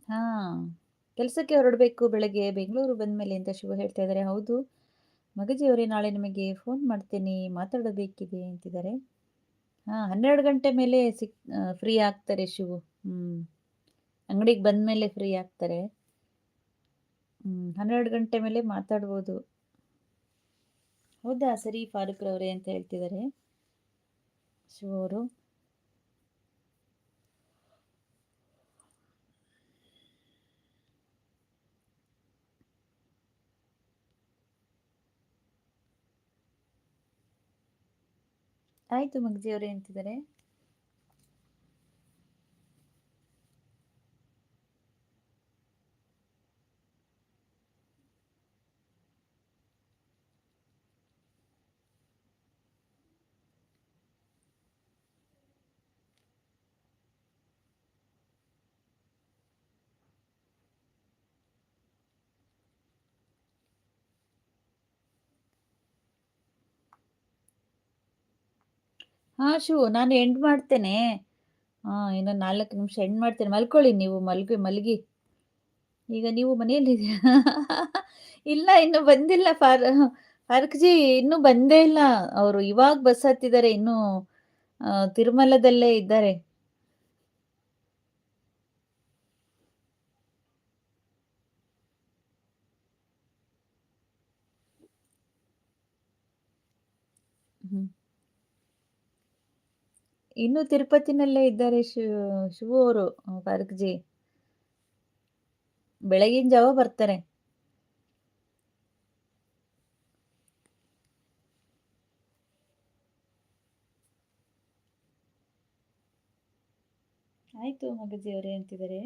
ಹಾ. ಕೆಲಸಕ್ಕೆ ಹೊರಡಬೇಕು ಬೆಳಗ್ಗೆ, ಬೆಂಗಳೂರು ಬಂದ್ಮೇಲೆ ಅಂತ ಶಿವು ಹೇಳ್ತಾ ಇದ್ದಾರೆ. ಹೌದು. ಮಗಜಿ ಅವರೇ ನಾಳೆ ನಿಮಗೆ ಫೋನ್ ಮಾಡ್ತೀನಿ, ಮಾತಾಡಬೇಕಿದೆ ಅಂತಿದ್ದಾರೆ. ಹಾ 12 ಗಂಟೆ ಮೇಲೆ ಸಿಕ್ ಫ್ರೀ ಆಗ್ತಾರೆ ಶಿವು. ಹ್ಮ್. ಅಂಗಡಿಗೆ ಬಂದ್ಮೇಲೆ ಫ್ರೀ ಆಗ್ತಾರೆ. ಹ್ಮ್. 12 ಗಂಟೆ ಮೇಲೆ ಮಾತಾಡ್ಬೋದು. ಹೌದಾ! ಸರಿ ಫಾರೂಕ್‌ರವರೇ ಅಂತ ಹೇಳ್ತಿದ್ದಾರೆ. ಶಿವ ಅವರು. ಆಯ್ತು ಮಗ್ಜಿ ಅವರೇ ಅಂತಿದ್ದಾರೆ. ಹಾ, ಶು ನಾನು ಎಂಡ್ ಮಾಡ್ತೇನೆ. ಹಾ ಇನ್ನೊಂದು ನಾಲ್ಕು ನಿಮಿಷ ಎಂಡ್ ಮಾಡ್ತೇನೆ. ಮಲ್ಕೊಳ್ಳಿ ನೀವು ಮಲ್ಗಿ ಮಲ್ಗಿ ಈಗ ನೀವು ಮನೆಯಲ್ಲಿದ್ದೀರಾ? ಇಲ್ಲ, ಇನ್ನು ಬಂದಿಲ್ಲ ಫಾರ್, ಫಾರ್ಕ್ಜಿ, ಇನ್ನೂ ಬಂದೇ ಇಲ್ಲ. ಅವರು ಇವಾಗ ಬಸ್ ಹತ್ತಿದ್ದಾರೆ. ಇನ್ನೂ ತಿರುಮಲದಲ್ಲೇ ಇದ್ದಾರೆ. ಇನ್ನೂ ತಿರುಪತಿನಲ್ಲೇ ಇದ್ದಾರೆ ಶಿವ ಶಿವು ಅವರು ಕಾರಕ್ಜಿ ಬೆಳಗಿನ ಜಾವ ಬರ್ತಾರೆ. ಆಯ್ತು ಮಗಜಿ ಅವರೇ ಅಂತಿದ್ದಾರೆ.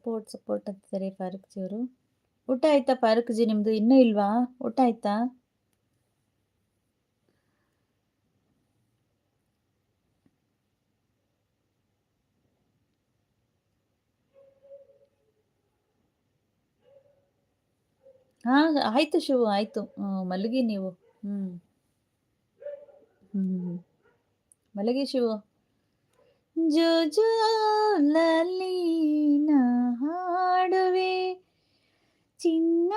ಸಪೋರ್ಟ್ ಸಪೋರ್ಟ್ ಅಂತಿದ್ದಾರೆ ಅವರು. ಊಟ ಆಯ್ತಾ ಫಾರೂಕ್‌ಜಿ ನಿಮ್ದು? ಇನ್ನೂ ಇಲ್ವಾ? ಊಟ ಆಯ್ತಾ? ಹಾ, ಆಯ್ತು ಶಿವು, ಆಯ್ತು. ಮಲಗಿ ನೀವು. ಹ್ಮ್. ಹ್ಮ್. ಮಲಗಿ ಶಿವು. ಜೋ ಜೋ ಲಾಲಿ ನಾ ಹಾಡುವೆ. ಚಿನ್ನ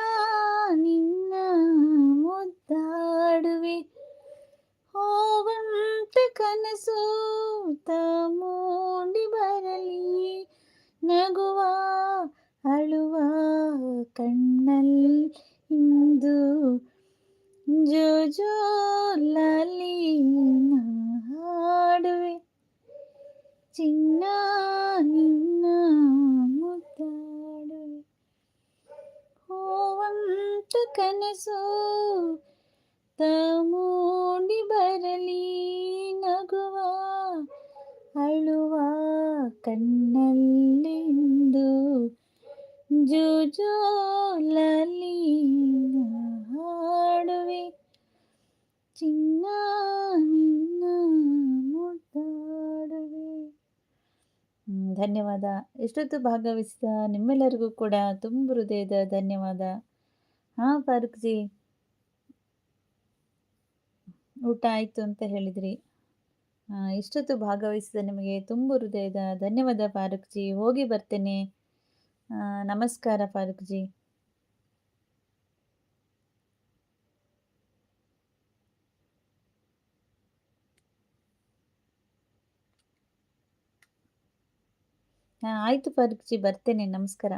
ನಿನ್ನ ಮುದ್ದಾಡುವೆ. ಹೋವಂತ ಕನಸು ಮೂಡಿ ಬರಲಿ. ನಗುವ, ಅಳುವ ಕಣ್ಣಲ್ಲಿ ಇಂದು ಜೋ ಜೋ ಲಲಿ ಹಾಡುವೆ. ಚಿನ್ನ ನಿನ್ನ ಮುದ್ದಾಡುವೆ ಹೋವಂತ ಕನಸು ತ ಮೂಡಿ ಬರಲಿ ನಗುವ ಅಳುವ ಕಣ್ಣಲ್ಲಿಂದು ಜೋ ಧನ್ಯವಾದ. ಎಷ್ಟೊತ್ತು ಭಾಗವಹಿಸಿದ ನಿಮ್ಮೆಲ್ಲರಿಗೂ ಕೂಡ ತುಂಬ ಹೃದಯದ ಧನ್ಯವಾದ. ಹಾಂ, ಫಾರೂಕ್ ಜಿ ಊಟ ಆಯ್ತು ಅಂತ ಹೇಳಿದ್ರಿ. ಇಷ್ಟೊತ್ತು ಭಾಗವಹಿಸಿದ ನಿಮಗೆ ತುಂಬು ಹೃದಯದ ಧನ್ಯವಾದ ಫಾರೂಕ್‌ಜಿ. ಹೋಗಿ ಬರ್ತೇನೆ. ನಮಸ್ಕಾರ ಫಾರೂಕ್‌ಜಿ. ಹಾ ಆಯ್ತು ಪರೀಕ್ಷೆ ಬರ್ತೇನೆ. ನಮಸ್ಕಾರ.